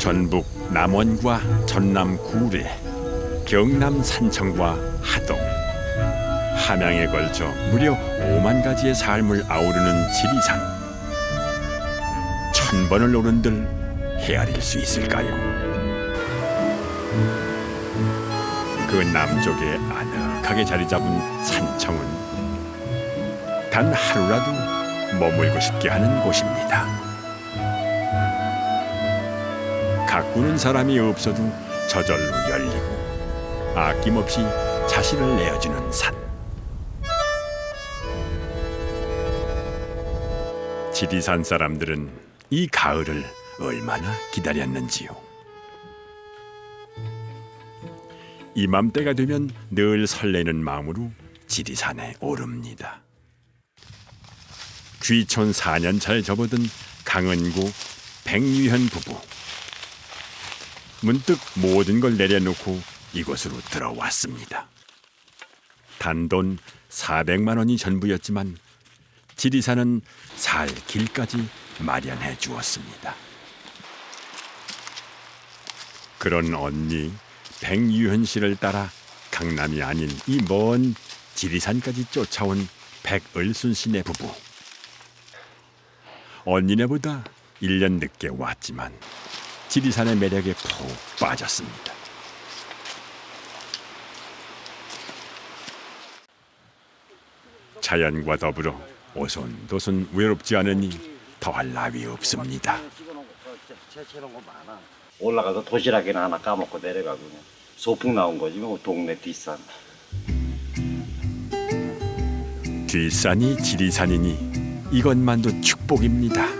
전북 남원과 전남 구례, 경남 산청과 하동, 함양에 걸쳐 무려 5만 가지의 삶을 아우르는 지리산. 천 번을 오른들 헤아릴 수 있을까요? 그 남쪽에 아늑하게 자리 잡은 산청은 단 하루라도 머물고 싶게 하는 곳입니다. 가꾸는 사람이 없어도 저절로 열리고 아낌없이 자신을 내어주는 산. 지리산 사람들은 이 가을을 얼마나 기다렸는지요. 이맘때가 되면 늘 설레는 마음으로 지리산에 오릅니다. 귀촌 4년 차에 접어든 강은구 백유현 부부. 문득 모든 걸 내려놓고 이곳으로 들어왔습니다. 단돈 400만 원이 전부였지만 지리산은 살 길까지 마련해 주었습니다. 그런 언니 백유현 씨를 따라 강남이 아닌 이 먼 지리산까지 쫓아온 백을순 씨네 부부. 언니네보다 1년 늦게 왔지만 지리산의 매력에 푹 빠졌습니다. 자연과 더불어 오손도손 외롭지 않으니 더할 나위 없습니다. 올라가서 도시락이나 하나 까먹고 내려가고 그냥 소풍 나온 거지 뭐 동네 뒷산. 뒷산이 지리산이니 이것만도 축복입니다.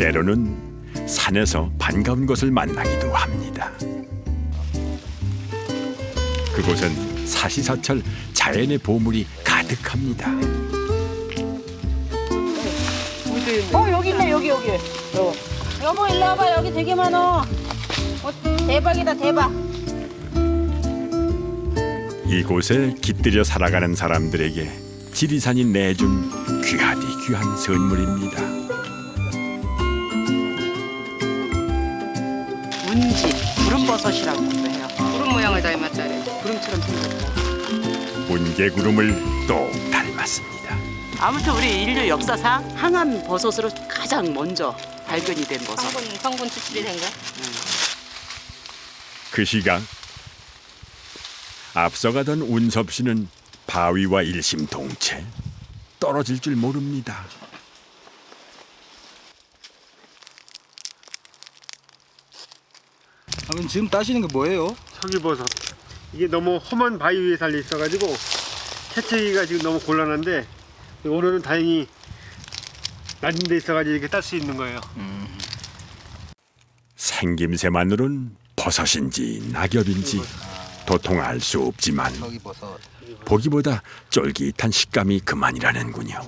때로는 산에서 반가운 것을 만나기도 합니다. 그곳은 사시사철 자연의 보물이 가득합니다. 어 여기 있네 여기 여기 여보 여보 일로 와봐 여기 되게 많어 어, 대박이다 대박 이곳에 깃들여 살아가는 사람들에게 지리산이 내준 귀하디 귀한 선물입니다. 문지 구름버섯이라고 해요. 구름 모양을 닮았다네. 구름처럼 생겼고. 문개구름을 또 닮았습니다. 아무튼 우리 인류 역사상 항암 버섯으로 가장 먼저 발견이 된 버섯. 성분 성분 추출이 된 거? 그 시각 앞서가던 운섭 씨는 바위와 일심동체 떨어질 줄 모릅니다. 그럼 지금 따시는 게 뭐예요? 석이버섯 이게 너무 험한 바위 위에 달려 있어가지고 채채기가 지금 너무 곤란한데 오늘은 다행히 낮은 데 있어가지고 이렇게 딸 수 있는 거예요 생김새만으론 버섯인지 낙엽인지 도통 알 수 없지만 저기 버섯. 보기보다 쫄깃한 식감이 그만이라는군요.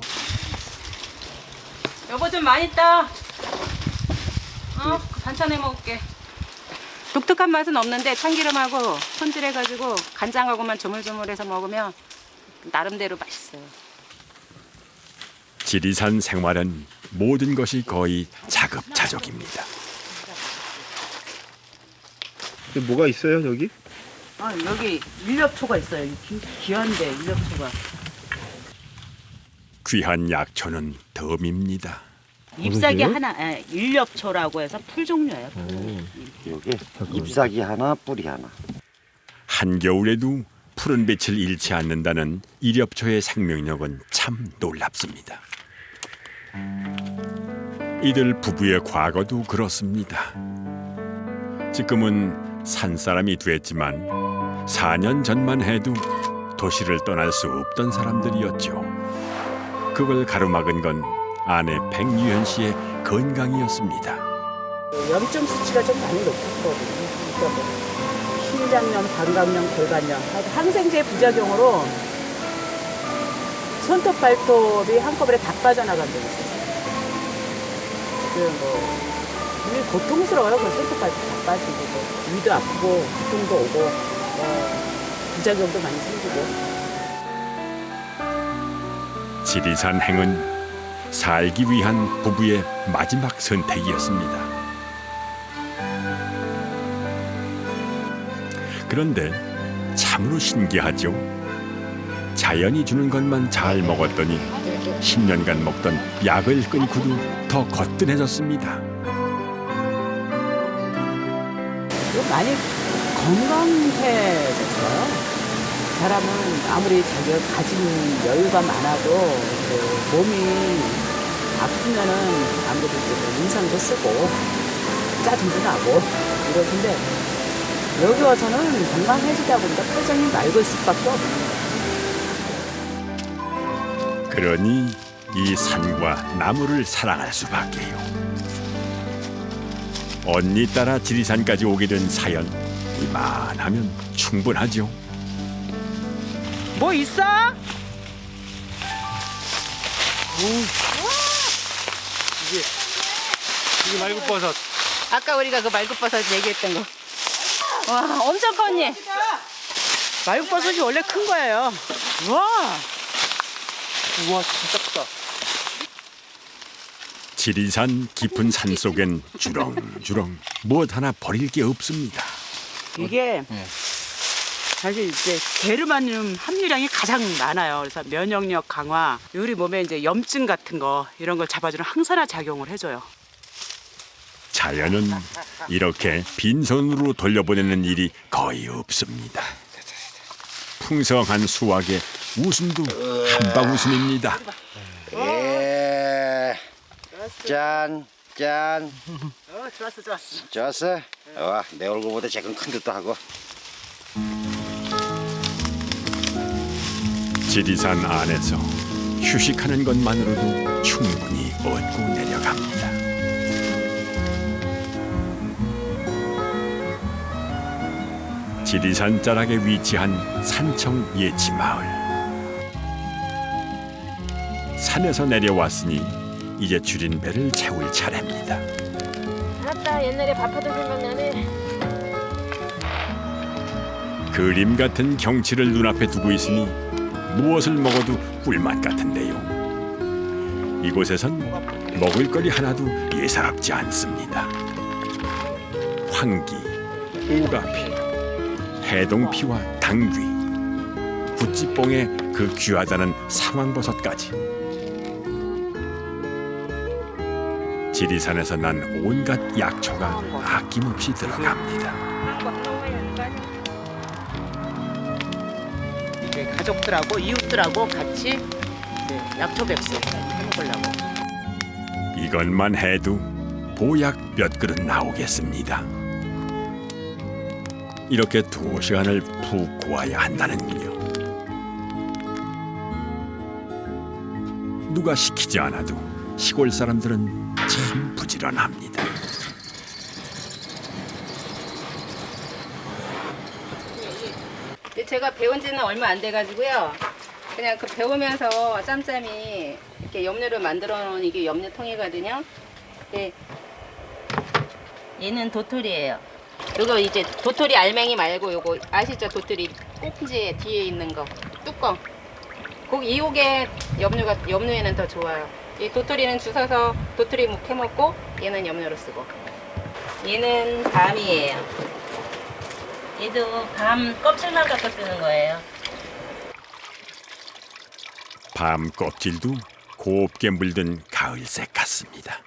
여보 좀 많이 따 어? 반찬 해 먹을게 독특한 맛은 없는데 참기름하고 손질해가지고 간장하고만 조물조물해서 먹으면 나름대로 맛있어요 지리산 생활은 모든 것이 거의 자급자족입니다. 뭐가 있어요 여기? 아, 여기 일렵초가 있어요. 기, 귀한데 일렵초가. 귀한 약초는 덤입니다. 잎사귀 하나, 예, 일렵초라고 해서 풀 종류예요. 여기 잎사귀 하나, 뿌리 하나. 한겨울에도 푸른 빛을 잃지 않는다는 이렵초의 생명력은 참 놀랍습니다. 이들 부부의 과거도 그렇습니다. 지금은 산 사람이 됐지만 4년 전만 해도 도시를 떠날 수 없던 사람들이었죠. 그걸 가로막은 건 아내 백유현 씨의 건강이었습니다. 염증 수치가 좀 많이 높았거든요. 그러니까 뭐 신장염, 방광염, 골반염, 항생제 부작용으로 손톱, 발톱이 한꺼번에 다 빠져나간 적이 있었어요. 그뭐 굉장히 고통스러워요. 그 손톱, 발톱 다 빠지고 뭐 위도 아프고 두통도 오고 뭐 부작용도 많이 생기고. 지리산 행은 살기 위한 부부의 마지막 선택이었습니다. 그런데 참으로 신기하죠. 자연이 주는 것만 잘 먹었더니 10년간 먹던 약을 끊고도 더 거뜬해졌습니다. 많이 건강해졌어요. 사람은 아무리 자기가 가진 여유가 많아도 그 몸이 아프면은 아무래도 이제 뭐 인상도 쓰고 짜증도 나고 이러는데 여기 와서는 건강해지다 보니까 표정이 맑을 수밖에 없어요. 그러니 이 산과 나무를 사랑할 수밖에요. 언니 따라 지리산까지 오게 된 사연 이만하면 충분하죠. 뭐 있어? 이게 말국버섯. 아까 우리가 그 말국버섯 얘기했던 거. 와, 엄청 커 언니. 말국버섯이 원래 큰 거예요. 와. 우와 진짜 크다. 지리산 깊은 산 속엔 주렁주렁 무엇 하나 버릴 게 없습니다. 이게 사실 이제 게르마늄 함유량이 가장 많아요. 그래서 면역력 강화, 우리 몸에 이제 염증 같은 거 이런 걸 잡아주는 항산화 작용을 해줘요. 자연은 이렇게 빈손으로 돌려보내는 일이 거의 없습니다. 풍성한 수확에 웃음도 한방 웃음입니다. 예. 짠, 짠. 어, 좋았어, 좋았어. 좋았어? 와, 내 얼굴보다 조금 큰 듯도 하고. 지리산 안에서 휴식하는 것만으로도 충분히 얻고 내려갑니다. 지리산 자락에 위치한 산청 예치 마을. 산에서 내려왔으니 이제 줄인 배를 채울 차례입니다. 아따 옛날에 밥하던 생각나네. 그림 같은 경치를 눈앞에 두고 있으니 무엇을 먹어도 꿀맛 같은데요. 이곳에선 먹을거리 하나도 예사롭지 않습니다. 황기, 오가피, 해동피와 당귀, 구찌뽕에 그 귀하다는 상황버섯까지. 지리산에서 난 온갖 약초가 아낌없이 들어갑니다. 가족들하고 이웃들하고 같이 이제 약초 백수 해먹으려고. 이것만 해도 보약 몇 그릇 나오겠습니다. 이렇게 두 시간을 푹 고아야 한다는군요. 누가 시키지 않아도 시골 사람들은 참 부지런합니다. 근데 제가 배운 지는 얼마 안 돼가지고요. 그냥 그 배우면서 짬짬이 이렇게 염료를 만들어 놓은 이게 염료통이거든요. 네. 얘는 도토리예요. 이거 이제 도토리 알맹이 말고 요거 아시죠? 도토리 꼭지 뒤에 있는 거 뚜껑. 그 이옥에 염료가 염료에는 더 좋아요. 이 도토리는 주워서 도토리 묵 해먹고 얘는 염료로 쓰고. 얘는 밤이에요. 얘도 밤 껍질만 갖고 쓰는 거예요. 밤 껍질도 곱게 물든 가을색 같습니다.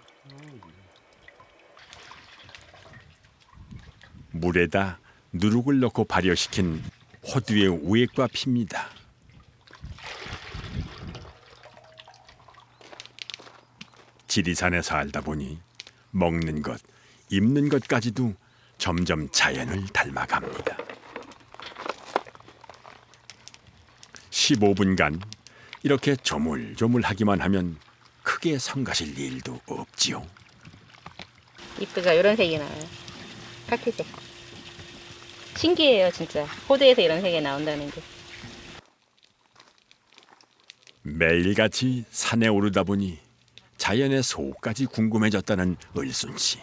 물에다 누룩을 넣고 발효시킨 호두의 우액과 핍니다. 지리산에 살다 보니 먹는 것, 입는 것까지도 점점 자연을 닮아갑니다. 15분간 이렇게 조물조물하기만 하면 크게 성가실 일도 없지요. 이쁘가 이런 색이 나와요. 카키색. 신기해요, 진짜. 호두에서 이런 색이 나온다는 게. 매일같이 산에 오르다 보니 자연의 속까지 궁금해졌다는 을순 씨.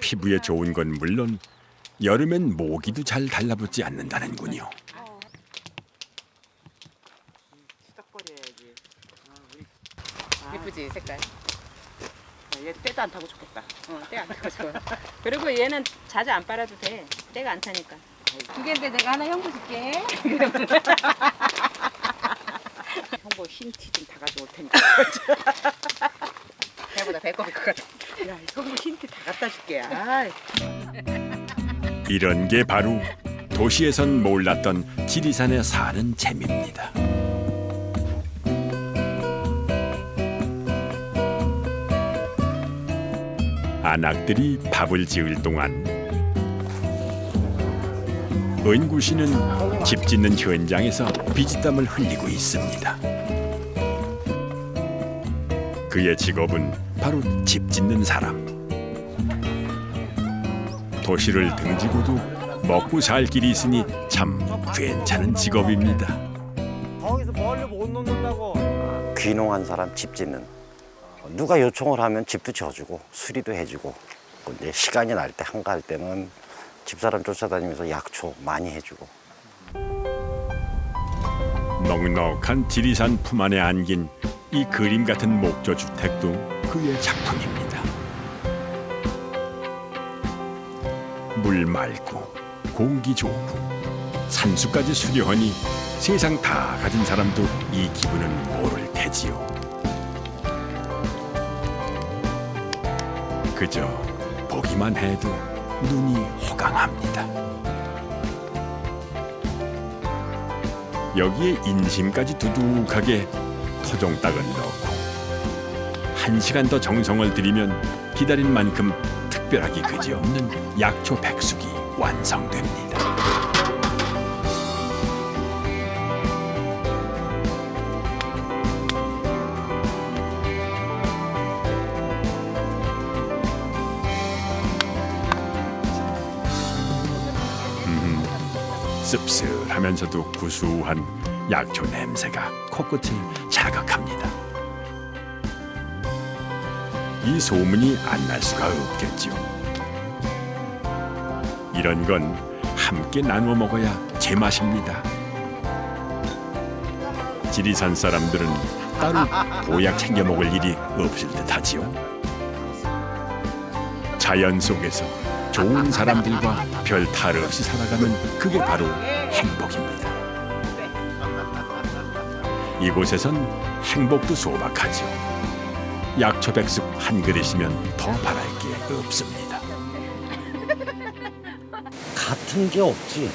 피부에 좋은 건 물론 여름엔 모기도 잘 달라붙지 않는다는군요. 예쁘지 색깔. 어, 얘 때도 안 타고 좋겠다. 어, 때안 타고 좋아. 그리고 얘는 자주 안 빨아도 돼. 때가 안 타니까. 두 개인데 내가 하나 형부 줄게. 형부 흰 티 좀 다 가져올 테니까. 배보다 배꼽일 것 같아. 야, 형부 흰 티 다 갖다 줄게. 아, 이런 게 바로 도시에선 몰랐던 지리산에 사는 재미입니다. 안악들이 밥을 지을 동안 은구 씨는 집 짓는 현장에서 비지땀을 흘리고 있습니다. 그의 직업은 바로 집 짓는 사람. 도시를 등지고도 먹고 살 길이 있으니 참 괜찮은 직업입니다. 거기서 멀리 못 놓는다고. 귀농한 사람 집 짓는. 누가 요청을 하면 집도 지어주고 수리도 해주고 또 이제 시간이 날 때 한가할 때는 집사람 쫓아다니면서 약초 많이 해주고. 넉넉한 지리산 품 안에 안긴 이 그림 같은 목조 주택도 그의 작품입니다. 물 맑고 공기 좋고 산수까지 수려하니 세상 다 가진 사람도 이 기분은 모를 테지요. 그저 보기만 해도 눈이 호강합니다. 여기에 인심까지 두둑하게 토종닭을 넣고 한 시간 더 정성을 들이면 기다린 만큼 특별하기 그지없는 약초 백숙이 완성됩니다. 음, 씁쓸하면서도 구수한 약초 냄새가 코끝을 자극합니다. 이 소문이 안 날 수가 없겠죠. 이런 건 함께 나누어 먹어야 제맛입니다. 지리산 사람들은 따로 보약 챙겨 먹을 일이 없을 듯하지요. 자연 속에서 좋은 사람들과 별 탈 없이 살아가는 그게 바로 행복입니다. 이곳에선 행복도 소박하죠. 약초 백숙 한 그릇이면 더 바랄 게 없습니다. 같은 게 없지.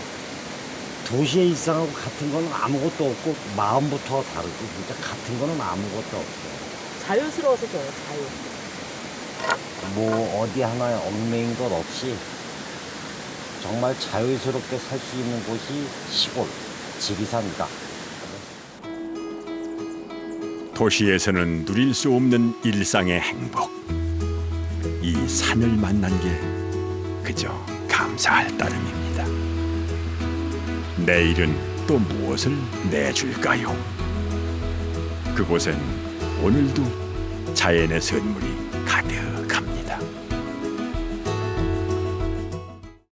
도시의 일상하고 같은 거는 아무것도 없고 마음부터 다르고 진짜 같은 거는 아무것도 없어. 자연스러워서 좋아요. 자유. 뭐 어디 하나에 얽매인 것 없이 정말 자유스럽게 살 수 있는 곳이 시골 지리산이다. 도시에서는 누릴 수 없는 일상의 행복. 이 산을 만난 게 그저 감사할 따름입니다. 내일은 또 무엇을 내줄까요? 그곳엔 오늘도 자연의 선물이 가득